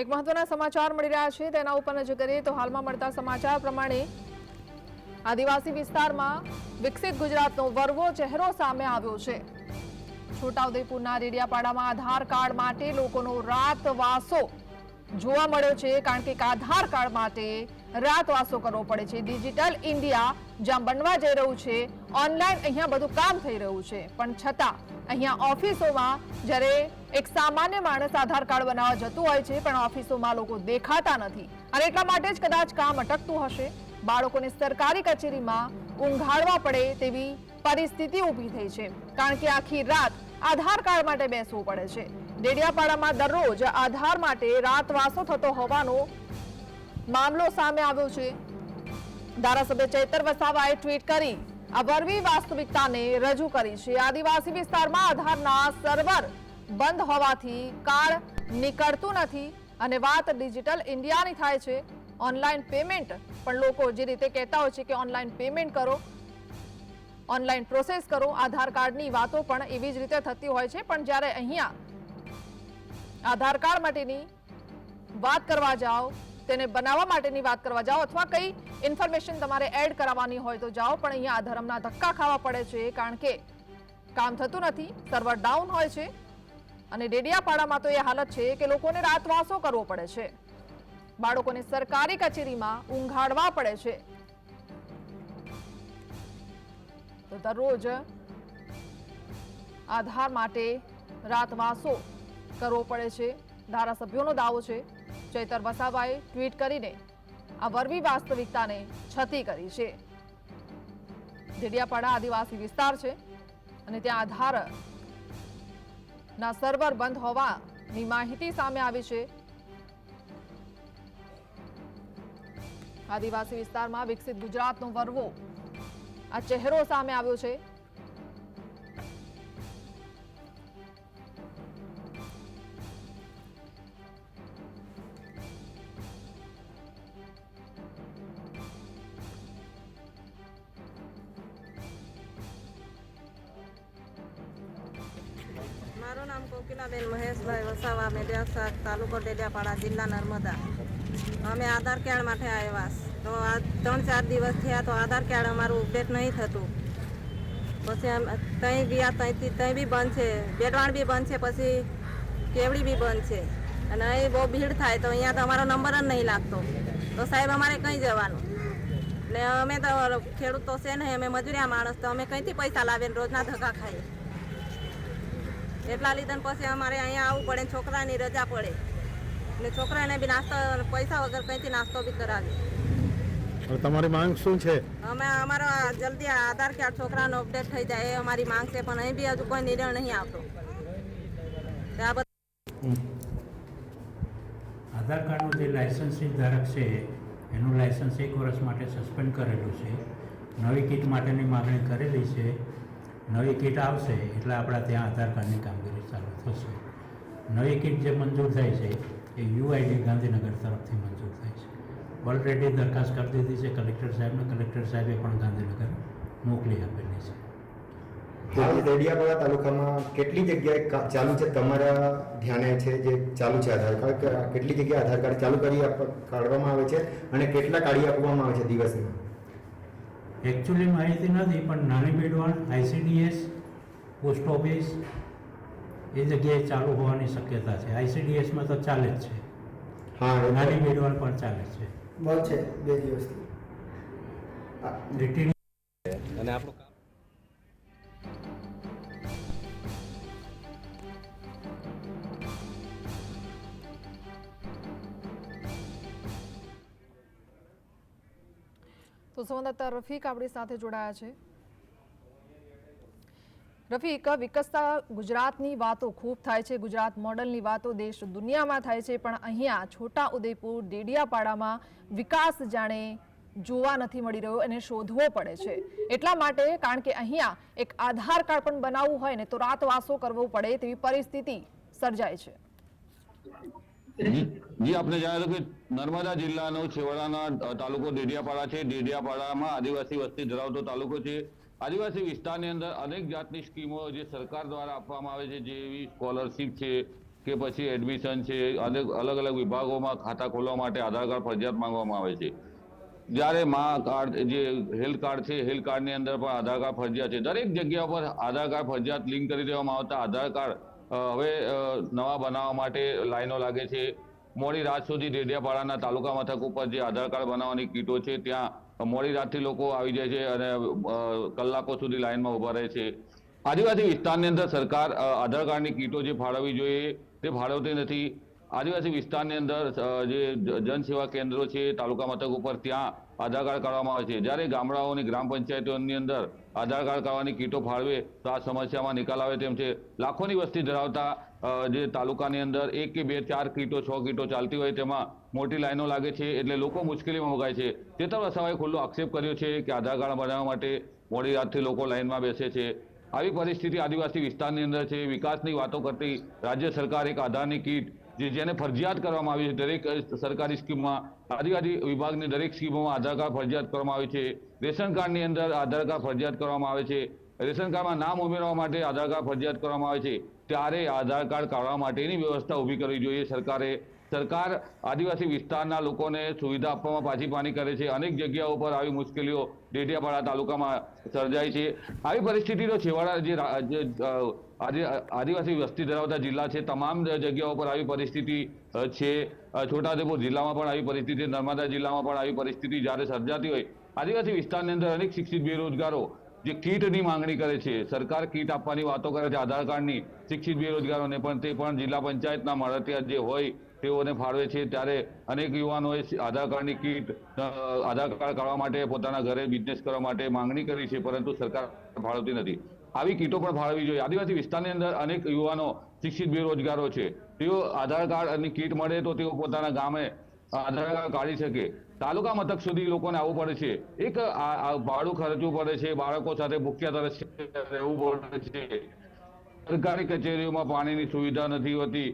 એક મહત્વના સમાચાર મળી રહ્યા છે. તેના ઉપર નજર કરીએ તો હાલમાં મળતા સમાચાર પ્રમાણે આદિવાસી વિસ્તારમાં વિકસિત ગુજરાતનો વરવો ચહેરો સામે આવ્યો છે. છોટાઉદેપુરના રેડિયાપાડામાં આધાર કાર્ડ માટે લોકોનો રાતવાસો જોવા મળ્યો છે, કારણ કે આધાર કાર્ડ માટે રાતવાસો કરવો પડે છે. ડિજિટલ ઇન્ડિયા જ્યાં બનવા જઈ રહ્યું છે, ઓનલાઈન અહીંયા બધું કામ થઈ રહ્યું છે. પણ છતાં અહીંયા ઓફિસોમાં જ્યારે એક સામાન્ય માણસ આધાર કાર્ડ બનાવવા જતું હોય છે, પણ ઓફિસોમાં લોકો દેખાતા નથી. અને એટલા માટે જ કદાચ કામ અટકતું હશે. બાળકોને સરકારી કચેરીમાં ઊંઘાડવા પડે તેવી પરિસ્થિતિ ઊભી થઈ છે. કારણ કે આખી રાત આધાર કાર્ડ માટે બેસવું પડે છે. ડેડિયાપાડામાં દરરોજ આધાર માટે રાતવાસો થતો હોવાનો મામલો સામે આવ્યો છે. ધારાસભ્ય ચૈતર વસાવાએ ટ્વીટ કરી, આ વરવી વાસ્તવિકતાને રજૂ કરી છે. આદિવાસી વિસ્તારમાં આધારના સર્વર બંધ હોવાથી કાર્ડ નીકળતું નથી અને વાત ડિજિટલ ઇન્ડિયાની થાય છે. ઓનલાઈન પેમેન્ટ પણ લોકો જે રીતે કહેતા હોય છે કે ઓનલાઈન પેમેન્ટ કરો, ઓનલાઈન પ્રોસેસ કરો, આધાર કાર્ડની વાતો પણ એવી જ રીતે થતી હોય છે. પણ જ્યારે અહીંયા આધાર કાર્ડ માટેની વાત કરવા જાઓ, તેને બનાવવા માટેની વાત કરવા જાઓ અથવા કઈ ઇન્ફોર્મેશન તમારે એડ કરાવવાની હોય તો જાઓ, પણ અહીંયા આ ધર્મના ધક્કા ખાવા પડે છે. કારણ કે કામ થતું નથી, સર્વર ડાઉન હોય છે. અને ડેડિયાપાડામાં તો એ હાલત છે કે લોકોને રાતવાસો કરવો પડે છે. બાળકોને સરકારી કચેરીમાં ઊંઘાડવા પડે છે. તો દરરોજ આધાર માટે રાતવાસો કરવો પડે છે. ધારાસભ્યોનો દાવો છે. ચૈતર વસાવાએ ટ્વીટ કરીને આ વરવી વાસ્તવિકતાને છતી કરી છે. ડેડિયાપાડા આદિવાસી વિસ્તાર છે અને ત્યાં આધાર ના સર્વર બંધ હોવાની માહિતી સામે આવી છે. આદિવાસી વિસ્તારમાં વિકસિત ગુજરાતનો વરવો. આ ચહેરો સામે આવ્યો છે. નામ કોકિલાબેન મહેશભાઈ વસાવા મેડિયાસાક તાલુકો ડેડિયાપાડા, જિલ્લા નર્મદા. અમે આધાર કાર્ડ માટે આવ્યા તો આ ત્રણ ચાર દિવસ થયા તો આધાર કાર્ડ અમારું અપડેટ નહીં થતું. પછી અમે ત્યાં ગયા ત્યાંથી ત્યાં બી બંધ છે. બેડવાણ બી બંધ છે, પછી કેવડી બી બંધ છે. અને અહીં બહુ ભીડ થાય તો અહીંયા તો અમારો નંબર જ નહીં લાગતો. તો સાહેબ અમારે કંઈ જવાનું? ને અમે તો ખેડૂત છે નહીં, અમે મજૂરિયા માણસ, તો અમે કંઈથી પૈસા લાવીને રોજના ધક્કા ખાઈએ? એટલા લીધે પછી અમારે અહીંયા આવવું પડે છોકરાની રજા પડે. ને છોકરાને બી નાસ્તો પૈસા વગર કંઈથી નાસ્તો બી કરાવી હવે તમારી માંગ શું છે? અમે અમારો જલ્દી આધાર કાર્ડ છોકરાનો અપડેટ થઈ જાય એ અમારી માંગ છે પણ અહીં બી હજુ કોઈ નિર્ણય નહીં આવતો. આધાર કાર્ડનું જે લાયસન્સી ધારક છે એનું લાયસન્સ એક વર્ષ માટે સસ્પેન્ડ કરેલું છે. નવી કીટ માટેની માગણી કરેલી છે. નવી કીટ આવશે એટલે આપણા ત્યાં આધાર કાર્ડની કામગીરી ચાલુ થશે. નવી કીટ જે મંજૂર થાય છે, એ યુઆઈડી ગાંધીનગર તરફથી મંજૂર થાય છે. ઓલરેડી દરખાસ્ત કરી દીધી છે કલેક્ટર સાહેબને. કલેક્ટર સાહેબે પણ ગાંધીનગર મોકલી આપેલી છે. હાલ તાલુકામાં કેટલી જગ્યાએ ચાલુ છે? તમારા ધ્યાને છે જે ચાલુ છે આધાર કાર્ડ કેટલી જગ્યાએ આધાર કાર્ડ ચાલુ કરી કાઢવામાં આવે છે અને કેટલા કાઢી આપવામાં આવે છે દિવસમાં? એકચ્યુઅલી માહિતી નથી પણ નાની બેડવાળ આઈસીડીએસ પોસ્ટ ઓફિસ એ જગ્યાએ ચાલુ હોવાની શક્યતા છે. આઈસીડીએસમાં તો ચાલે જ છે. હા નાની બેડવાળ પણ ચાલે છે. બંધ છે બે દિવસથી. અને આપણું તો સંવાદદાતા રફીક આપણી સાથે જોડાયા છે. રફીક, વિકસતા ગુજરાતની વાતો ખૂબ થાય છે. ગુજરાત મોડલની વાતો દેશ દુનિયામાં થાય છે. પણ અહીંયા છોટા ઉદયપુર ડેડિયાપાડામાં વિકાસ જાણે જોવા નથી મળી રહ્યો એને શોધવો પડે છે. એટલા માટે કારણ કે અહીંયા એક આધાર કાર્ડ પણ બનાવવું હોય ને તો રાતવાસો કરવો પડે તેવી પરિસ્થિતિ સર્જાય છે. જી, આપને જણાવ્યું કે નર્મદા જિલ્લાનો છેવાડાના તાલુકો ડેડિયાપાડા છે. ડેડિયાપાડામાં આદિવાસી વસ્તી ધરાવતો તાલુકો છે. આદિવાસી વિસ્તારની અંદર અનેક જાતની સ્કીમો જે સરકાર દ્વારા આપવામાં આવે છે, જેવી સ્કોલરશીપ છે કે પછી એડમિશન છે, અને અલગ અલગ વિભાગોમાં ખાતા ખોલવા માટે આધાર કાર્ડ ફરજિયાત માંગવામાં આવે છે. જ્યારે મા કાર્ડ, જે હેલ્થ કાર્ડ છે, હેલ્થ કાર્ડની અંદર પણ આધાર કાર્ડ ફરજિયાત છે. દરેક જગ્યા પર આધાર કાર્ડ ફરજિયાત લિંક કરી દેવામાં આવતા આધાર કાર્ડ હવે નવા બનાવવા માટે લાઈનો લાગે છે. મોડી રાત સુધી ડેડિયાપાડાના તાલુકા મથક ઉપર જે આધાર કાર્ડ બનાવવાની કીટો છે, ત્યાં મોડી રાતથી લોકો આવી જાય છે અને કલાકો સુધી લાઈનમાં ઊભા રહે છે. આદિવાસી વિસ્તારની અંદર સરકાર આધાર કાર્ડની કીટો જે ફાળવવી જોઈએ, તે ફાળવતી નથી. આદિવાસી વિસ્તારની અંદર જે જનસેવા કેન્દ્રો છે, તાલુકા મથક ઉપર ત્યાં આધાર કાર્ડ કાઢવામાં આવે છે. જ્યારે ગામડાઓની ગ્રામ પંચાયતોની અંદર આધાર કાર્ડ કાઢવાની કીટો ફાળવે, તો આ સમસ્યામાં નિકાલ આવે તેમ છે. લાખોની વસ્તી ધરાવતા જે તાલુકાની અંદર એક કે બે, ચાર કીટો, છ કીટો ચાલતી હોય તેમાં મોટી લાઈનો લાગે છે, એટલે લોકો મુશ્કેલીમાં મુકાય છે. તેતર વસાવાએ ખુલ્લો આક્ષેપ કર્યો છે કે આધાર કાર્ડ બનાવવા માટે મોડી રાતથી લોકો લાઈનમાં બેસે છે. આવી પરિસ્થિતિ આદિવાસી વિસ્તારની અંદર છે. વિકાસની વાતો કરતી રાજ્ય સરકાર એક આધારની કીટ જે જેને ફરજિયાત કરવામાં આવી છે, દરેક સરકારી સ્કીમમાં, આદિવાસી વિભાગની દરેક સ્કીમોમાં આધાર કાર્ડ ફરજિયાત કરવામાં આવે છે. રેશન કાર્ડની અંદર આધાર કાર્ડ ફરજિયાત કરવામાં આવે છે. રેશન કાર્ડમાં નામ ઉમેરવા માટે આધાર કાર્ડ ફરજિયાત કરવામાં આવે છે. ત્યારે આધાર કાર્ડ કાઢવા માટેની વ્યવસ્થા ઊભી કરવી જોઈએ. સરકારે, સરકાર આદિવાસી વિસ્તારના લોકોને સુવિધા આપવામાં પાછી પાની કરે છે. અનેક જગ્યાઓ પર આવી મુશ્કેલીઓ ડેડિયાપાડા તાલુકામાં સર્જાય છે. આવી પરિસ્થિતિનો છેવાડા જે રા- જે, અ, આદિ- આદિવાસી વસ્તી ધરાવતા જિલ્લા છે. તમામ જગ્યાઓ પર આવી પરિસ્થિતિ છે. છોટાઉદેપુર જિલ્લામાં પણ આવી પરિસ્થિતિ નર્મદા જિલ્લામાં પણ આવી પરિસ્થિતિ જ્યારે સર્જાતી હોય આદિવાસી વિસ્તારની અંદર અનેક શિક્ષિત બેરોજગારો જે કીટની માંગણી કરે છે. સરકાર કીટ આપવાની વાતો કરે છે. આધાર કાર્ડની શિક્ષિત બેરોજગારોને પણ તે પણ જિલ્લા પંચાયતના મળતિયાત જે હોય તેઓને ફાળવે છે. ત્યારે અનેક યુવાનોએ આધાર કાર્ડની કીટ આધાર કાર્ડ કાઢવા માટે પોતાના ઘરે બિઝનેસ કરવા માટે માંગણી કરી છે. પરંતુ સરકાર ફાળવતી નથી. આવી કીટો પણ ફાળવી જોઈએ. આદિવાસી વિસ્તારની અંદર અનેક યુવાનો શિક્ષિત બેરોજગારો છે. તેઓ આધાર કાર્ડ અને કીટ મળે તો તેઓ પોતાના ગામે આધાર કાર્ડ કાઢી શકે. તાલુકા મથક સુધી લોકોને આવવું પડે છે. એક ભાડું ખર્ચવું પડે છે. બાળકો સાથે ભૂખ્યા તરસ રહેવું પડે છે. સરકારી કચેરીઓમાં પાણીની સુવિધા નથી હોતી.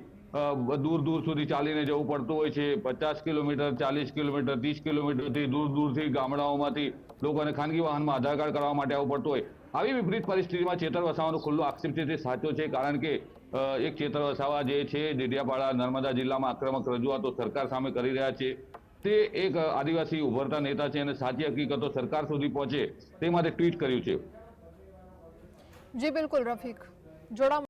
દૂર દૂર સુધી ચાલીને જવું પડતું હોય છે. પચાસ કિલોમીટર, ચાલીસ કિલોમીટર, ત્રીસ કિલોમીટરથી દૂર, દૂરથી ગામડાઓમાંથી લોકોને ખાનગી વાહનમાં આધાર કાર્ડ કરવા માટે આવવું પડતું હોય. આવી વિપરીત પરિસ્થિતિમાં ચેતર વસાવાનો ખુલ્લો આક્ષેપ છે, તે સાચો છે, કારણ કે એક ચેતર વસાવા જે છે ડેડિયાપાડા નર્મદા જિલ્લામાં આક્રમક રજૂઆતો સરકાર સામે કરી રહ્યા છે. તે એક આદિવાસી ઉભરતા નેતા છે અને સાચી હકીકતો સરકાર સુધી પહોંચે તે માટે ટ્વીટ કર્યું છે. જી, બિલકુલ, રફીક. જોડા